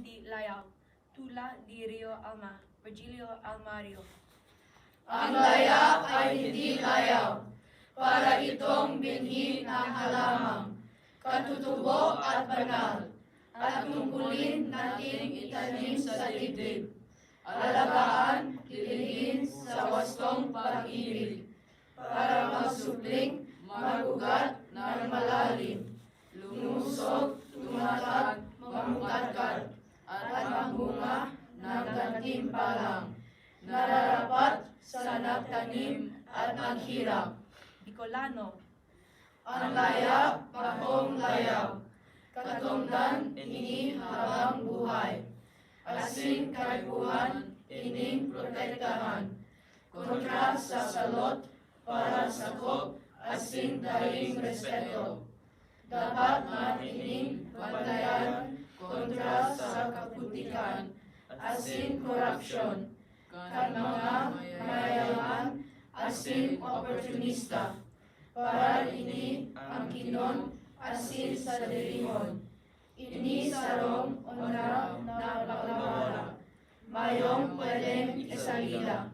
di layal, tula di rio alma, Virgilio Almario. Ang layak ay hindi layaw, para itong binhi ng halamang, katutubo at banal, at tungkulin natin itanim sa dibdib. Alagaan, kilingin sa wastong pag-ibig, para magsupling, magugat ng malalim, lumusog ng gantimpalang, nararapat sa nagtanim at naghirap. Bicolano, Ang layak, pakong layaw, katungdan ini habang buhay. Asin kaipuhan, ining protektahan. Kontra sa salot, para sakop, asin daing respeto. Dapat matining bantayan kontra sa kaputikan, asin korupsyon, kan mga mayayaman, asin oportunista. Para ini ang kinon, asin sa derihon. Ini sarong onra na paglawara. Mayong pwedeng isalila.